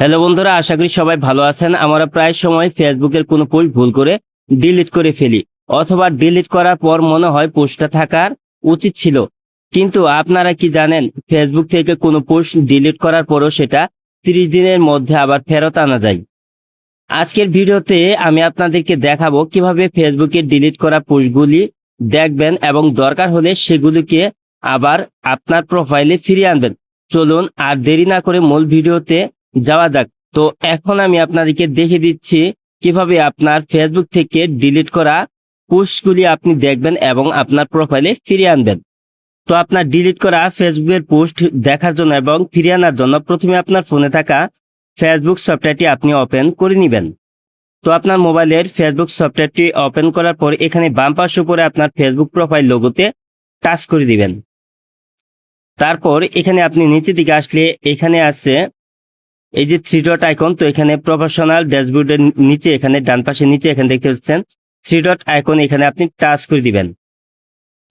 Hello বন্ধুরা, আশা করি সবাই ভালো আছেন। আমরা প্রায় সময় ফেসবুকের কোনো পোস্ট ভুল করে ডিলিট করে ফেলি, অথবা ডিলিট করার পর মনে হয় পোস্টটা থাকার উচিত ছিল। কিন্তু আপনারা কি জানেন, ফেসবুক থেকে কোনো পোস্ট ডিলিট করার পরও সেটা তিরিশ দিনের মধ্যে আবার ফেরত আনা যায়। আজকের ভিডিওতে আমি আপনাদেরকে দেখাবো কীভাবে ফেসবুকে ডিলিট করা পোস্টগুলি দেখবেন এবং দরকার হলে সেগুলিকে আবার আপনার প্রোফাইলে ফিরিয়ে আনবেন। চলুন আর দেরি না করে মূল ভিডিওতে যাওয়া যাক। তো এখন আমি আপনাদেরকে দেখে দিচ্ছি কীভাবে আপনার ফেসবুক থেকে ডিলিট করা পোস্টগুলি আপনি দেখবেন এবং আপনার প্রোফাইলে ফিরিয়ে আনবেন। তো আপনার ডিলিট করা ফেসবুকের পোস্ট দেখার জন্য এবং ফিরিয়ে আনার জন্য প্রথমে আপনার ফোনে থাকা ফেসবুক সফটওয়্যারটি আপনি ওপেন করে নেবেন। তো আপনার মোবাইলের ফেসবুক সফটওয়্যারটি ওপেন করার পর এখানে বাম পাশ উপরে আপনার ফেসবুক প্রোফাইল লোগোতে টাচ করে দিবেন। তারপর এখানে আপনি নিচের দিকে আসলে এখানে আছে এই যে থ্রি ডট আইকন তো এখানে প্রফেশনাল ড্যাশবোর্ডের নিচে, এখানে ডান পাশে নিচে এখানে দেখতে পাচ্ছেন থ্রি ডট আইকন এখানে আপনি টাচ করে দিবেন।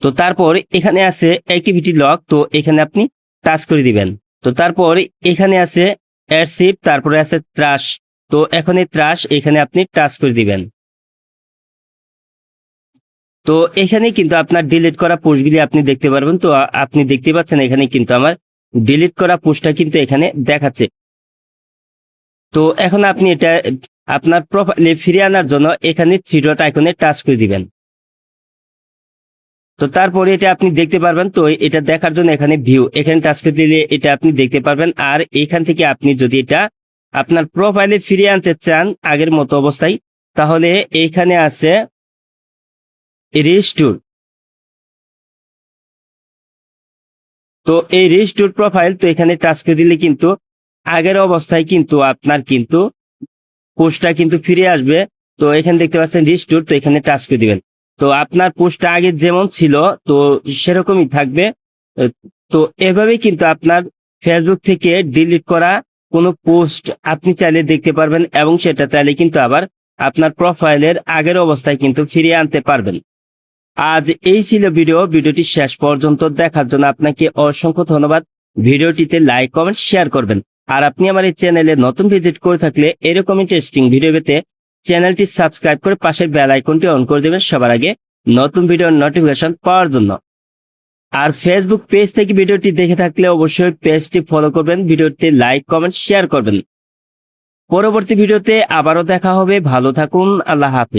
তো তারপর এখানে আছে অ্যাক্টিভিটি লক তো এখানে আপনি টাচ করে দিবেন। তো তারপর এখানে আছে এয়ারশিপ তারপরে আছে ত্রাস তো এখন এই ত্রাস এখানে আপনি টাচ করে দিবেন। তো এখানে কিন্তু আপনার ডিলিট করা পোস্টগুলি আপনি দেখতে পারবেন, তো আপনি দেখতে পাচ্ছেন এখানে কিন্তু আমার ডিলিট করা পোস্টটা কিন্তু এখানে দেখাচ্ছে। তো এখন আপনি এটা, আপনার প্রোফাইলে ফিরিয়ে আনার জন্য এখানে থ্রি ডট আইকনে টাচ করে দিবেন। তো তারপরে এটা আপনি দেখতে পারবেন, তো এটা দেখার জন্য এখানে ভিউ এখানে টাচ করে দিলে এটা আপনি দেখতে পারবেন। আর এখান থেকে আপনি যদি এটা আপনার প্রোফাইলে ফিরিয়ে আনতে চান আগের মতো অবস্থায়, তাহলে এইখানে আছে রিস্টোর তো এই রিস্টোর প্রোফাইল তো এখানে টাচ করে দিলে কিন্তু আগের অবস্থায় কিন্তু আপনার কিন্তু পোস্টটা কিন্তু ফিরে আসবে। তো এখানে দেখতে পাচ্ছেন রিস্টোর তো এখানে টাচ করে দিবেন। তো আপনার পোস্টটা আগে যেমন ছিল, তো সেরকমই থাকবে। তো এভাবেই কিন্তু আপনার ফেসবুক থেকে ডিলিট করা কোনো পোস্ট আপনি চাইলে দেখতে পারবেন এবং সেটা চাইলে কিন্তু আবার আপনার প্রোফাইলের আগের অবস্থায় কিন্তু ফিরিয়ে আনতে পারবেন। আজ এই ছিল ভিডিও ভিডিওটি শেষ পর্যন্ত দেখার জন্য আপনাকে অসংখ্য ধন্যবাদ। ভিডিওটিতে লাইক কমেন্ট শেয়ার করবেন। আর আপনি আমার এই চ্যানেলে নতুন ভিজিট করে থাকলে এরকম ইন্টারেস্টিং ভিডিও পেতে চ্যানেলটি সাবস্ক্রাইব করে পাশের বেল আইকনটি অন করে দেবেন সবার আগে নতুন ভিডিওর নোটিফিকেশন পাওয়ার জন্য। আর ফেসবুক পেজ থেকে ভিডিওটি দেখে থাকলে অবশ্যই পেজটি ফলো করবেন, ভিডিওতে লাইক কমেন্ট শেয়ার করবেন। পরবর্তী ভিডিওতে আবারও দেখা হবে। ভালো থাকুন, আল্লাহ হাফিজ।